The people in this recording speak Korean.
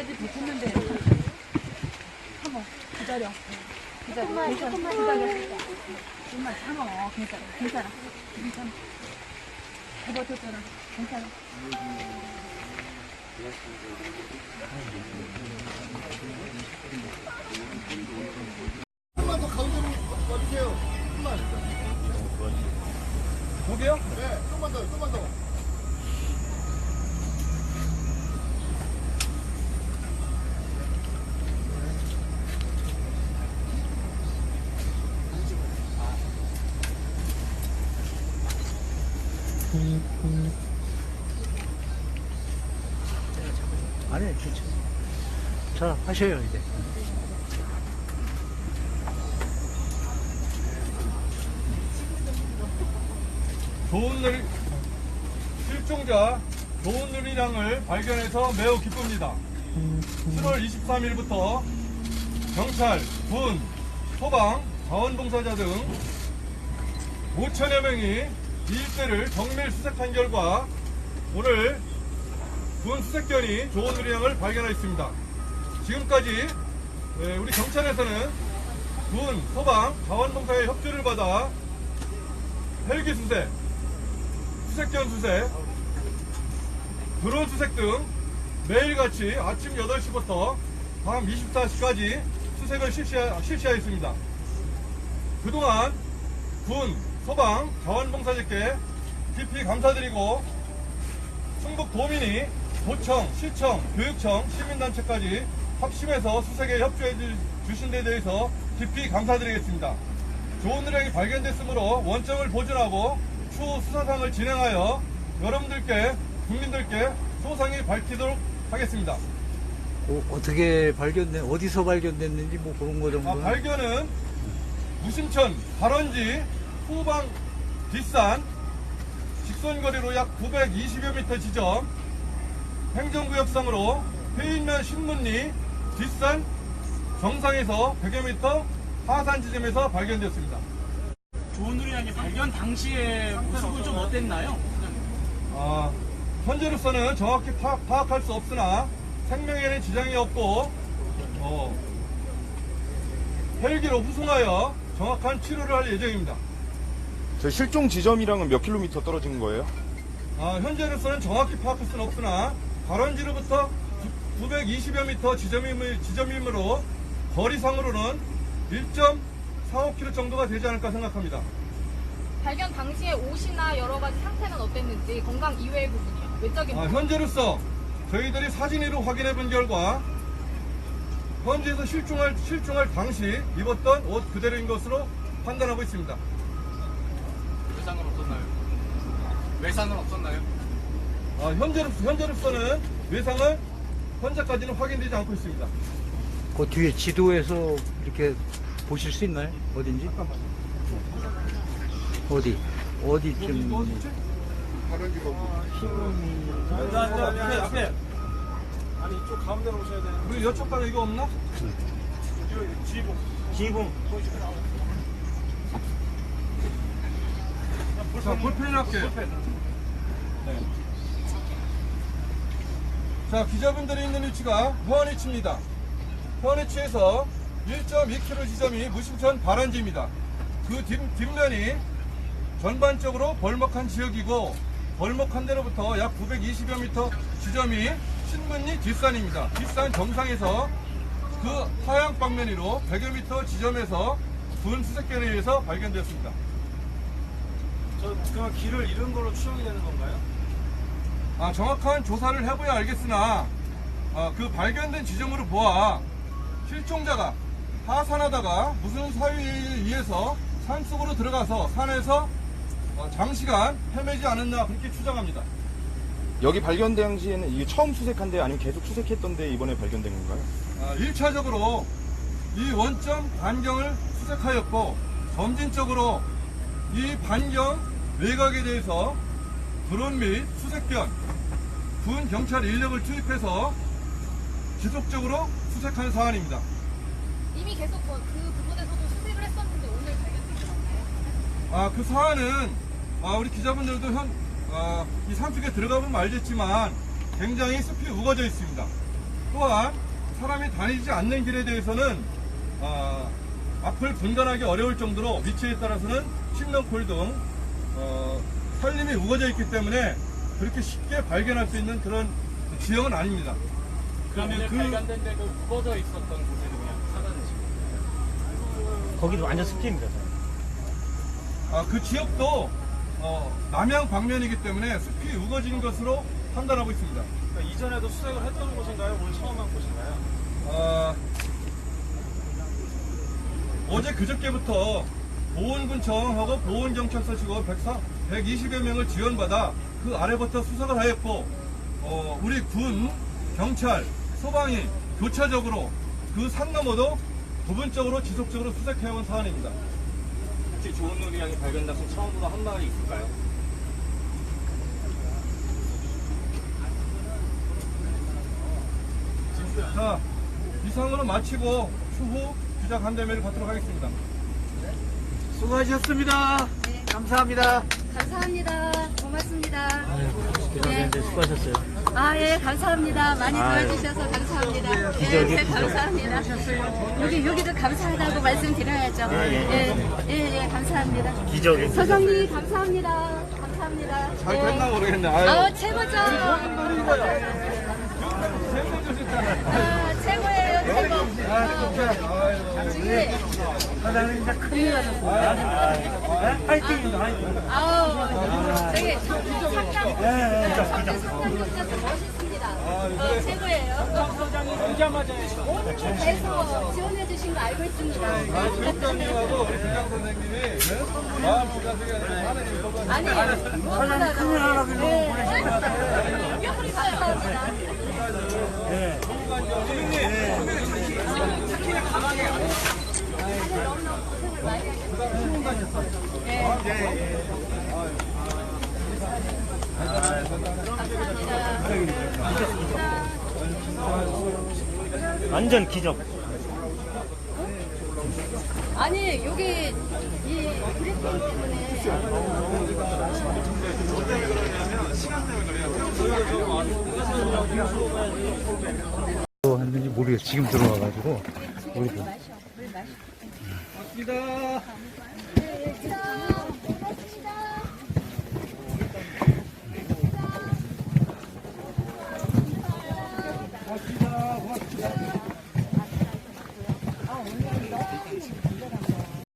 여기까지 뱉었는데. 참어. 기다려. 기다려. 괜찮아. 기다려. 정말 참어. 괜찮아. 괜찮아. 괜찮아. 다 버텼잖아. 괜찮아. 조금만 더 가운데로 와주세요. 조금만. 거기요? 네, 조금만 더, 조금만 더. 아니, 괜찮아. 자, 하셔요, 이제. 좋은 늘 실종자 좋은 누리랑을 발견해서 매우 기쁩니다. 7월 23일부터 경찰, 군, 소방, 자원봉사자 등 5천여 명이 이 일대를 정밀 수색한 결과 오늘 군 수색견이 좋은 누리랑을 발견하였습니다. 지금까지 예, 우리 경찰에서는 군, 소방, 자원봉사의 협조를 받아 헬기 수색, 수색견 수색, 드론 수색 등 매일같이 아침 8시부터 밤 24시까지 수색을 실시하, 실시하였습니다. 그동안 군, 소방, 자원봉사자께 깊이 감사드리고 충북 도민이 도청, 시청, 교육청, 시민단체까지 합심해서 수색에 협조해 주- 주신 데 대해서 깊이 감사드리겠습니다. 좋은 느량이 발견됐으므로 원점을 보존하고 추후 수사상을 진행하여 여러분들께 국민들께 소상히 밝히도록 하겠습니다. 어, 어떻게 발견된, 어디서 발견됐는지 뭐 그런 거 아, 정도는. 발견은 무심천 발원지 후방 뒷산 직선거리로 약 920여 미터 지점 행정구역상으로 회인면 신문리 뒷산 정상에서 100여 미터 하산 지점에서 발견되었습니다. 누리랑이 발견 당시의 모습은 좀 어땠나요? 아, 현재로서는 정확히 파악, 파악할 수 없으나 생명에는 지장이 없고 어, 헬기로 후송하여 정확한 치료를 할 예정입니다. 저 실종 지점이랑은 몇 킬로미터 떨어진 거예요? 아, 현재로서는 정확히 파악할 수는 없으나 발원지로부터 920여 미터 지점임, 지점이므로 거리상으로는 1.45km 정도가 되지 않을까 생각합니다. 발견 당시에 옷이나 여러 가지 상태는 어땠는지 건강 이외의 부분이요. 외적인 아, 부분. 현재로서 저희들이 사진으로 확인해 본 결과 현지에서 실종할, 실종할 당시 입었던 옷 그대로인 것으로 판단하고 있습니다. 외상은 없었나요? 외상은 없었나요? 아, 현재로, 현재로서는 외상은 현재까지는 확인되지 않고 있습니다. 그 뒤에 지도에서 이렇게 보실 수 있나요? 어딘지? 어디? 어디쯤? 다른 집 없고. 앞에, 앞에. 아니, 이쪽 가운데로 오셔야 돼요. 우리 여쪽 가는 이거 없나? 지붕. 지붕. 자, 볼펜 할게. 네. 자, 기자분들이 있는 위치가 호안위치입니다. 호안위치에서 1.2km 지점이 무심천 발원지입니다. 그 뒷, 뒷면이 전반적으로 벌목한 지역이고 벌목한 데로부터 약 920여 미터 지점이 신문리 뒷산입니다. 뒷산 정상에서 그 하양 방면으로 100여 미터 지점에서 군 수색견에 의해서 발견되었습니다. 저 그럼 길을 잃은 걸로 추정이 되는 건가요? 아, 정확한 조사를 해봐야 알겠으나 아, 그 발견된 지점으로 보아 실종자가 하산하다가 무슨 사유에 의해서 산속으로 들어가서 산에서 어, 장시간 헤매지 않았나 그렇게 추정합니다. 여기 발견 당시에는 이게 처음 수색한데 아니면 계속 수색했던 데 이번에 발견된 건가요? 아, 1차적으로 이 원점 반경을 수색하였고 점진적으로 이 반경 외곽에 대해서 드론 및 수색견, 군 경찰 인력을 투입해서 지속적으로 수색한 사안입니다. 이미 계속 그, 그 부분에서도 수색을 했었는데 오늘 발견된 건가요? 아, 그 사안은 아, 우리 기자분들도 현, 아, 이 산속에 들어가 보면 알겠지만 굉장히 숲이 우거져 있습니다. 또한 사람이 다니지 않는 길에 대해서는 아, 앞을 분간하기 어려울 정도로 위치에 따라서는 침렁골 등 어, 산림이 우거져 있기 때문에 그렇게 쉽게 발견할 수 있는 그런 지형은 아닙니다. 그러면 그 발견된 데그 꺼져 있었던 곳에는 그냥 차단하시고 거기도 완전 습지입니다. 아, 그 지역도 어, 남양 방면이기 때문에 숲이 우거진 것으로 판단하고 있습니다. 그러니까 이전에도 수색을 했던 곳인가요? 오늘 처음 한 곳인가요? 아, 어제 그저께부터 보훈군청하고 보훈경찰서 직원 120여 명을 지원받아 그 아래부터 수색을 하였고 어, 우리 군, 경찰, 소방이 교차적으로 그 산 너머도 부분적으로 지속적으로 수색해온 사안입니다. 혹시 좋은 누리양이 발견 당시 처음보다 한 마리 있을까요? 자, 이상으로 마치고 추후 기자 간담회를 갖도록 하겠습니다. 수고하셨습니다. 감사합니다. 감사합니다. 고맙습니다. 기자님들 수고하셨어요. 아, 예, 감사합니다. 많이 아유. 도와주셔서 감사합니다. 기적이 예, 기적. 감사합니다. 여기, 여기도 감사하다고 말씀드려야죠. 예, 예, 예, 감사합니다. 기적이 서장님, 감사합니다. 감사합니다. 잘 예. 됐나 모르겠네. 아유. 아, 최고죠. 아, 최고예요, 최고. 아, 지금. 진짜 나셨습니다. 파이팅입니다. 파이팅. 아우, 되게 상장, 상장, 상장님께서 멋있습니다. 어, 최고예요. 오늘 계속 지원해주신 거 알고 있습니다. 교육감님하고 우리 부장 선생님이 네? 마음 주가세가 하나님 도 아니, 하나 그리고 네. 보내실 것 같아요. 우리 감사합니다. 네. 고생을 많이 하셨어요. 네. 완전 기적. 아니 여기 이 브리핑 때문에 했는지 모르겠어. 지금 들어와가지고 우리도. 고맙습니다. 고맙습니다.